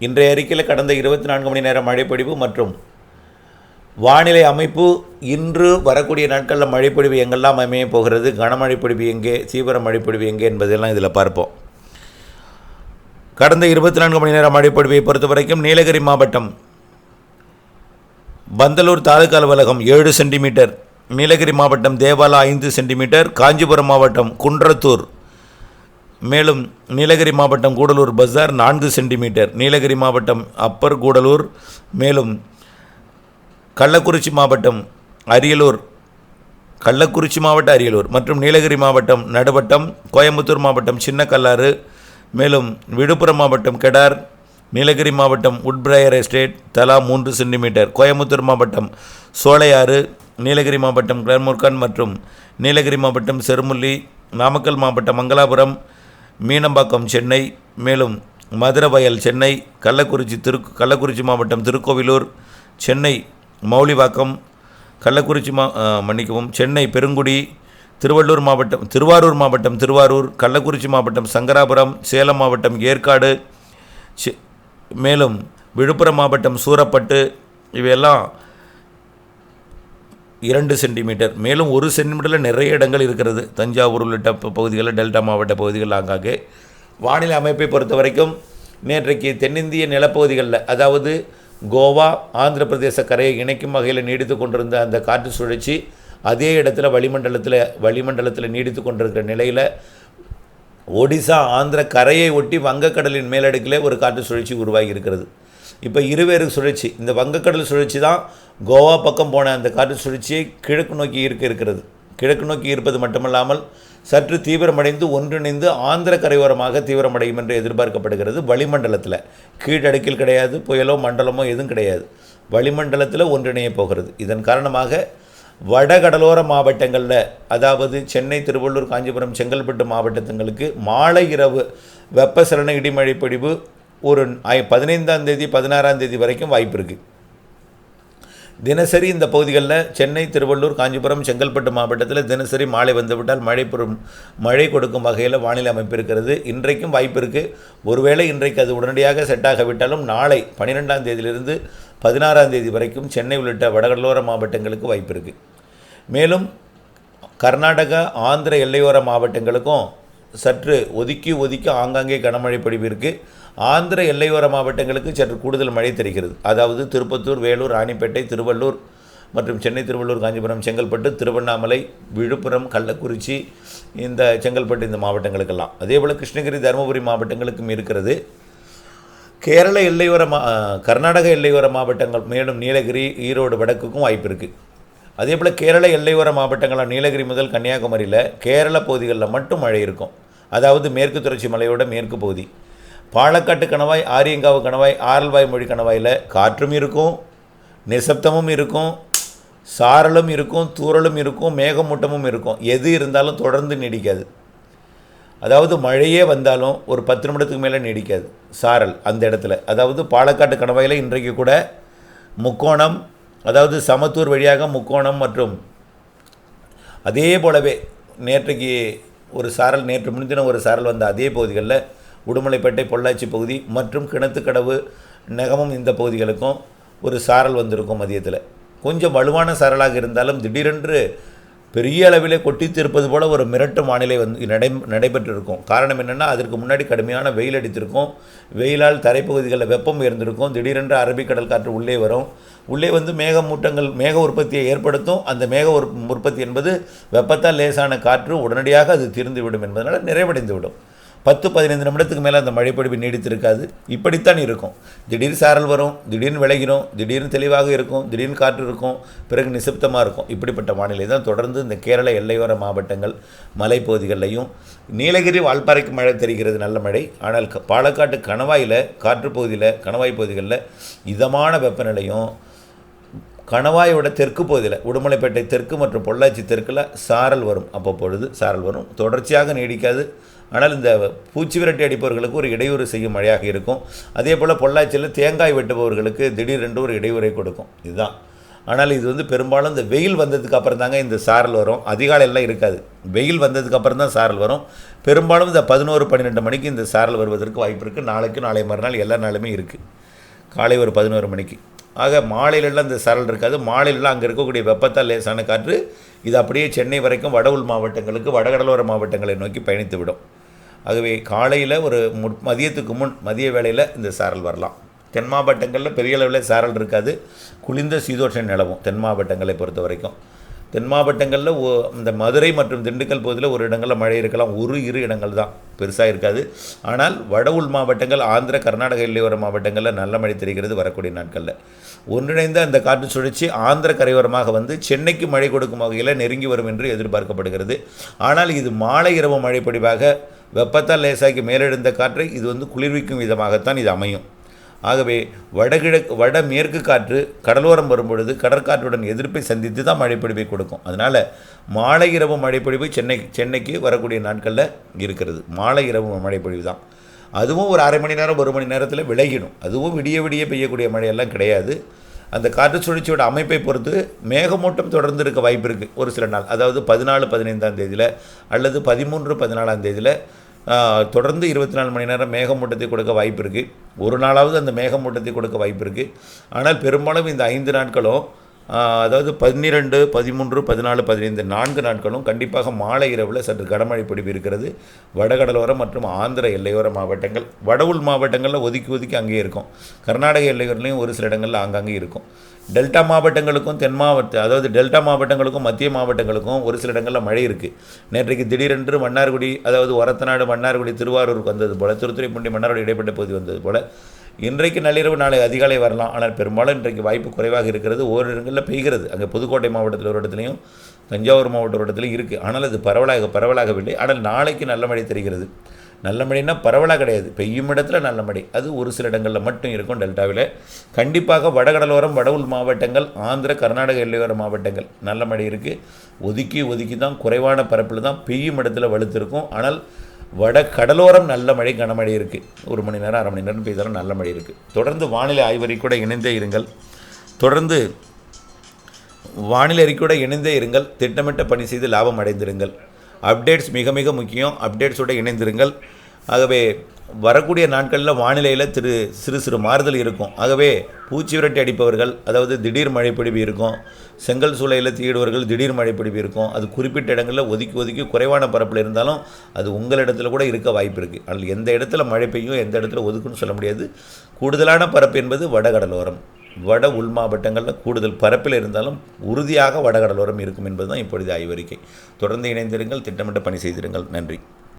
இன்றைய அறிக்கையில் கடந்த இருபத்தி நான்கு மணி நேரம் மழைப்பொழிவு மற்றும் வானிலை அமைப்பு இன்று வரக்கூடிய நாட்களில் மழைப்பொழிவு எங்கெல்லாம் அமைய போகிறது கனமழைப்பொழிவு எங்கே தீவிர மழைப்பொழிவு எங்கே என்பதெல்லாம் இதில் பார்ப்போம். கடந்த இருபத்தி நான்கு மணி நேரம் மழைப்பொழிவை பொறுத்த வரைக்கும் நீலகிரி மாவட்டம் பந்தலூர் தாலுகா அலுவலகம் ஏழு சென்டிமீட்டர் நீலகிரி மாவட்டம் தேவாலா ஐந்து சென்டிமீட்டர் காஞ்சிபுரம் மாவட்டம் குன்றத்தூர் மேலும் நீலகிரி மாவட்டம் கூடலூர் பஸார் நான்கு சென்டிமீட்டர். நீலகிரி மாவட்டம் அப்பர் கூடலூர் மேலும் கள்ளக்குறிச்சி மாவட்டம் அரியலூர் கள்ளக்குறிச்சி மாவட்ட அரியலூர் மற்றும் நீலகிரி மாவட்டம் நடுவட்டம் கோயம்புத்தூர் மாவட்டம் சின்னக்கல்லாறு மேலும் விழுப்புரம் மாவட்டம் கெடார் நீலகிரி மாவட்டம் உட்பிரையர் எஸ்டேட் தலா மூன்று சென்டிமீட்டர் கோயம்புத்தூர் மாவட்டம் சோலையாறு நீலகிரி மாவட்டம் கிளர்முர்கான் மற்றும் நீலகிரி மாவட்டம் செருமுள்ளி நாமக்கல் மாவட்டம் மங்களாபுரம் மீனம்பாக்கம் சென்னை மேலும் மதுரவயல் சென்னை கள்ளக்குறிச்சி திரு கள்ளக்குறிச்சி மாவட்டம் திருக்கோவிலூர் சென்னை மௌலிவாக்கம் கள்ளக்குறிச்சி மா மன்னிக்கவும் சென்னை பெருங்குடி திருவள்ளூர் மாவட்டம் திருவாரூர் மாவட்டம் திருவாரூர் கள்ளக்குறிச்சி மாவட்டம் சங்கராபுரம் சேலம் மாவட்டம் ஏற்காடு மேலும் விழுப்புரம் மாவட்டம் சூரப்பட்டு இவையெல்லாம் இரண்டு சென்டிமீட்டர். மேலும் ஒரு சென்டிமீட்டரில் நிறைய இடங்கள் இருக்கிறது. தஞ்சாவூர் உள்ளிட்ட ப- பகுதிகளில் டெல்டா மாவட்ட பகுதிகள் ஆங்காங்கே. வானிலை அமைப்பை பொறுத்த வரைக்கும் நேற்றைக்கு தென்னிந்திய நிலப்பகுதிகளில் அதாவது கோவா ஆந்திர பிரதேச கரையை இணைக்கும் வகையில் நீடித்து கொண்டிருந்த அந்த காற்று சுழற்சி அதே இடத்துல வளிமண்டலத்தில் வளிமண்டலத்தில் நீடித்து கொண்டிருக்கிற நிலையில் ஒடிசா ஆந்திர கரையை ஒட்டி வங்கக்கடலின் மேலடுக்கிலே ஒரு காற்று சுழற்சி உருவாகி இருக்கிறது. இப்போ இருவேறு சுழற்சி. இந்த வங்கக்கடல் சுழற்சி தான் கோவா பக்கம் போன அந்த காற்று சுழற்சியை கிழக்கு நோக்கி இருக்க இருக்கிறது. கிழக்கு நோக்கி இருப்பது மட்டுமல்லாமல் சற்று தீவிரமடைந்து ஒன்றிணைந்து ஆந்திர கரையோரமாக தீவிரமடையும் என்று எதிர்பார்க்கப்படுகிறது வளிமண்டலத்தில். கீழடுக்கில் கிடையாது புயலோ மண்டலமோ எதுவும் கிடையாது. வளிமண்டலத்தில் ஒன்றிணைய போகிறது. இதன் காரணமாக வடகடலோர மாவட்டங்களில் அதாவது சென்னை திருவள்ளூர் காஞ்சிபுரம் செங்கல்பட்டு மாவட்டத்துங்களுக்கு மாலை இரவு வெப்பசலன இடிமழை பொழிவு ஒரு பதினைந்தாம் தேதி பதினாறாம் தேதி வரைக்கும் வாய்ப்பு இருக்குது தினசரி இந்த பகுதிகளில் சென்னை திருவள்ளூர் காஞ்சிபுரம் செங்கல்பட்டு மாவட்டத்தில் தினசரி மாலை வந்துவிட்டால் மழை பெறும் மழை கொடுக்கும் வகையில் வானிலை அமைப்பு இருக்கிறது. இன்றைக்கும் வாய்ப்பு இருக்குது ஒருவேளை இன்றைக்கு அது உடனடியாக செட் ஆகவிட்டாலும் நாளை பன்னிரெண்டாம் தேதியிலிருந்து பதினாறாம் தேதி வரைக்கும் சென்னை உள்ளிட்ட வடகடலோர மாவட்டங்களுக்கு வாய்ப்பு இருக்குது மேலும் கர்நாடகா ஆந்திர எல்லையோர மாவட்டங்களுக்கும் சற்று ஒதுக்கி ஒதுக்கி ஆங்காங்கே கனமழை பொழிவு இருக்குது ஆந்திர எல்லையோர மாவட்டங்களுக்கு சற்று கூடுதல் மழை தெரிகிறது. அதாவது திருப்பத்தூர் வேலூர் ராணிப்பேட்டை திருவள்ளூர் மற்றும் சென்னை திருவள்ளூர் காஞ்சிபுரம் செங்கல்பட்டு திருவண்ணாமலை விழுப்புரம் கள்ளக்குறிச்சி இந்த செங்கல்பட்டு இந்த மாவட்டங்களுக்கெல்லாம். அதேபோல் கிருஷ்ணகிரி தருமபுரி மாவட்டங்களுக்கும் இருக்கிறது. கேரள எல்லையோர மா கர்நாடக எல்லையோர மாவட்டங்கள் மேலும் நீலகிரி ஈரோடு வடக்குக்கும் வாய்ப்பு இருக்குது அதே போல் கேரள எல்லையோர மாவட்டங்களான நீலகிரி முதல் கன்னியாகுமரியில் கேரள பகுதிகளில் மட்டும் மழை இருக்கும். அதாவது மேற்கு தொடர்ச்சி மலையோட மேற்கு பகுதி. பாலக்காட்டு கணவாய் ஆரியங்காவு கணவாய் ஆரல்வாய் மொழி கணவாயில் காற்றும் இருக்கும் நிசப்தமும் இருக்கும் சாரலும் இருக்கும் தூரலும் இருக்கும் மேகமூட்டமும் இருக்கும். எது இருந்தாலும் தொடர்ந்து நீடிக்காது. அதாவது மழையே வந்தாலும் ஒரு பத்து நிமிடத்துக்கு மேலே நீடிக்காது. சாரல் அந்த இடத்துல. அதாவது பாலக்காட்டு கணவாயில் இன்றைக்கு கூட முக்கோணம் அதாவது சமத்தூர் வழியாக முக்கோணம் மற்றும் அதே போலவே நேற்றைக்கு ஒரு சாரல் நேற்று முன்தினம் ஒரு சாரல் வந்த அதே பகுதிகளில் உடுமலைப்பேட்டை பொள்ளாச்சி பகுதி மற்றும் கிணத்துக்கடவு நெகமம் இந்த பகுதிகளுக்கும் ஒரு சாரல் வந்திருக்கும் மதியத்தில். கொஞ்சம் வலுவான சாரலாக இருந்தாலும் திடீரென்று பெரிய அளவிலே கொட்டித்திருப்பது போல ஒரு மிரட்டு வானிலை வந்து நடை நடைபெற்றிருக்கும். காரணம் என்னென்னா அதற்கு முன்னாடி கடுமையான வெயில் அடித்திருக்கும். வெயிலால் தரைப்பகுதிகளில் வெப்பம் உயர்ந்திருக்கும். திடீரென்று அரபிக்கடல் காற்று உள்ளே வரும். உள்ளே வந்து மேகமூட்டங்கள் மேக உற்பத்தியை ஏற்படுத்தும். அந்த மேக உற்- உற்பத்தி என்பது வெப்பத்தால் லேசான காற்று உடனடியாக அது தீர்ந்து விடும் என்பதனால் நிறைவடைந்து விடும் பத்து பதினைந்து நிமிடத்துக்கு மேலே அந்த மழைப்பொழிவு நீடித்திருக்காது. இப்படித்தான் இருக்கும். திடீர் சாரல் வரும் திடீர்னு விளைகிறோம் திடீர்னு தெளிவாக இருக்கும் திடீர்னு காற்று இருக்கும் பிறகு நிசப்தமாக இருக்கும். இப்படிப்பட்ட வானிலை தான் தொடர்ந்து இந்த கேரள எல்லையோர மாவட்டங்கள் மலைப்பகுதிகளிலையும். நீலகிரி வால்பாறைக்கு மழை தெரிகிறது நல்ல மழை. ஆனால் க- பாலக்காட்டு கணவாயில் காற்று பகுதியில் கணவாய் பகுதிகளில் இதமான வெப்பநிலையும் கணவாயோட தெற்கு பகுதியில் உடுமலைப்பேட்டை தெற்கு மற்றும் பொள்ளாச்சி தெற்கில் சாரல் வரும். அப்போ பொழுது சாரல் வரும். தொடர்ச்சியாக நீடிக்காது. ஆனால் இந்த பூச்சி விரட்டி அடிப்பவர்களுக்கு ஒரு இடையூறு செய்யும் மழையாக இருக்கும். அதே போல் பொள்ளாச்சியில் தேங்காய் வெட்டுபவர்களுக்கு திடீரென்று ஒரு இடையூறை கொடுக்கும். இதுதான். ஆனால் இது வந்து பெரும்பாலும் இந்த வெயில் வந்ததுக்கு அப்புறம் தாங்க இந்த சாரல் வரும். அதிகாலையெல்லாம் இருக்காது. வெயில் வந்ததுக்கு அப்புறம் தான் சாரல் வரும். பெரும்பாலும் இந்த பதினோரு பன்னிரெண்டு மணிக்கு இந்த சாரல் வருவதற்கு வாய்ப்பு இருக்குது நாளைக்கு நாளை மறுநாள் எல்லா நாளுமே இருக்குது காலை ஒரு பதினோரு மணிக்கு. ஆக மாலையிலலாம் இந்த சரல் இருக்காது. மாலையிலலாம் அங்கே இருக்கக்கூடிய வெப்பத்தால் லேசான காற்று இது அப்படியே சென்னை வரைக்கும் வட உள் மாவட்டங்களுக்கு வடகடலோர மாவட்டங்களை நோக்கி பயணித்து விடும் ஆகவே காலையில் ஒரு மு மதியத்துக்கு முன் மதிய வேளையில் இந்த சாரல் வரலாம். தென் மாவட்டங்களில் பெரிய அளவில் சாரல் இருக்காது. குளிர்ந்த சீதோஷம் நிலவும் தென் மாவட்டங்களை பொறுத்த வரைக்கும். தென் மாவட்டங்களில் ஓ இந்த மதுரை மற்றும் திண்டுக்கல் பகுதியில் ஒரு இடங்களில் மழை இருக்கலாம். ஒரு இரு இடங்கள் தான். பெருசாக இருக்காது. ஆனால் வட உள் மாவட்டங்கள் ஆந்திர கர்நாடக எல்லையோர மாவட்டங்களில் நல்ல மழை தெரிகிறது வரக்கூடிய நாட்களில். ஒன்றிணைந்த அந்த காற்று சுழற்சி ஆந்திர கரையோரமாக வந்து சென்னைக்கு மழை கொடுக்கும் வகையில் நெருங்கி வரும் என்று எதிர்பார்க்கப்படுகிறது. ஆனால் இது மாலை இரவு மழை வெப்பத்தால் லேசாக்கி மேலெழுந்த காற்றை இது வந்து குளிர்விக்கும் விதமாகத்தான் இது அமையும். ஆகவே வடகிழக்கு வட மேற்கு காற்று கடலோரம் வரும்பொழுது கடற்காற்றுடன் எதிர்ப்பை சந்தித்து தான் மழைப்பொழிவை கொடுக்கும். அதனால் மாலை இரவு மழைப்பொழிவு சென்னை சென்னைக்கு வரக்கூடிய நாட்களில் இருக்கிறது. மாலை இரவு மழைப்பொழிவு தான். அதுவும் ஒரு அரை மணி நேரம் ஒரு மணி நேரத்தில் விலகிடும். அதுவும் விடிய விடிய பெய்யக்கூடிய மழையெல்லாம் கிடையாது. அந்த காற்று சுழற்சியோட அமைப்பை பொறுத்து மேகமூட்டம் தொடர்ந்து இருக்க வாய்ப்பு இருக்குது ஒரு சில நாள். அதாவது பதினாலு பதினைந்தாம் தேதியில் அல்லது பதிமூன்று பதினாலாம் தேதியில் தொடர்ந்து இருபத்தி நாலு மணி நேரம் மேகமூட்டத்தை கொடுக்க வாய்ப்பு இருக்குது ஒரு நாளாவது அந்த மேகமூட்டத்தை கொடுக்க வாய்ப்பு இருக்குது ஆனால் பெரும்பாலும் இந்த ஐந்து நாட்களும் அதாவது பன்னிரெண்டு பதிமூன்று பதினாலு பதினைந்து நான்கு நாட்களும் கண்டிப்பாக மாலை இரவில் சற்று கனமழை பிடிப்பு இருக்கிறது. வடகடலோரம் மற்றும் ஆந்திர எல்லையோர மாவட்டங்கள் வட உள் மாவட்டங்களில் ஒதுக்கி ஒதுக்கி அங்கேயே இருக்கும். கர்நாடக எல்லையோரிலையும் ஒரு சில இடங்களில் அங்கங்கே இருக்கும். டெல்டா மாவட்டங்களுக்கும் தென் மாவட்ட அதாவது டெல்டா மாவட்டங்களுக்கும் மத்திய மாவட்டங்களுக்கும் ஒரு சில இடங்களில் மழை இருக்குது நேற்றைக்கு திடீரென்று மன்னார்குடி அதாவது ஒரத்தநாடு மன்னார்குடி திருவாரூருக்கு வந்தது போல் திருத்துறைப்பூண்டி மன்னார்குடி இடைப்பட்ட பகுதி வந்தது போல இன்றைக்கு நள்ளிரவு நாளை அதிகாலை வரலாம். ஆனால் பெரும்பாலும் இன்றைக்கு வாய்ப்பு குறைவாக இருக்கிறது. ஓரிரு இடங்களில் பெய்கிறது. அங்கே புதுக்கோட்டை மாவட்டத்தில் ஒரு இடத்துலையும் தஞ்சாவூர் மாவட்ட ஒரு இடத்துலையும் இருக்குது ஆனால் அது பரவலாக பரவலாகவில்லை. ஆனால் நாளைக்கு நல்ல மழை தெரிகிறது. நல்ல மழைனா பரவலாக கிடையாது. பெய்யும் இடத்துல நல்ல மழை. அது ஒரு சில இடங்களில் மட்டும் இருக்கும் டெல்டாவில். கண்டிப்பாக வடகடலோரம் வட மாவட்டங்கள் ஆந்திர கர்நாடக எல்லையோர மாவட்டங்கள் நல்ல மழை இருக்குது ஒதுக்கி ஒதுக்கி தான் குறைவான பரப்பில் தான் பெய்யும் இடத்துல வலுத்திருக்கும் ஆனால் வட கடலோரம் நல்ல மழை கனமழை இருக்குது ஒரு மணி நேரம் அரை மணி நேரம் பெய்தாலும் நல்ல மழை இருக்குது தொடர்ந்து வானிலை ஆய்வறை கூட இணைந்தே இருங்கள். தொடர்ந்து வானிலை அறிக்கையோட இணைந்தே இருங்கள். திட்டமிட்ட பணி செய்து லாபம் அடைந்திருங்கள். அப்டேட்ஸ் மிக மிக முக்கியம். அப்டேட்ஸோட இணைந்திருங்கள். ஆகவே வரக்கூடிய நாட்களில் வானிலையில் திரு சிறு சிறு மாறுதல் இருக்கும். ஆகவே பூச்சி விரட்டி அடிப்பவர்கள் அதாவது திடீர் மழைப்பொழிவு இருக்கும். செங்கல் சூளையில் தீடுவர்கள் திடீர் மழைப்பொழிவு இருக்கும். அது குறிப்பிட்ட இடங்களில் ஒதுக்கி ஒதுக்கி குறைவான பரப்பில் இருந்தாலும் அது உங்கள் இடத்துல கூட இருக்க வாய்ப்பு இருக்குது அதில் எந்த இடத்துல மழை பெய்யும் எந்த இடத்துல ஒதுக்குன்னு சொல்ல முடியாது. கூடுதலான பரப்பு என்பது வடகடலோரம். வட உள் மாவட்டங்களில் கூடுதல் பரப்பில் இருந்தாலும் உறுதியாக வடகடலோரம் இருக்கும் என்பதுதான் இப்பொழுது ஆய்வறிக்கை. தொடர்ந்து இணைந்திருங்கள் திட்டமிட்ட பணி செய்திருங்கள் நன்றி.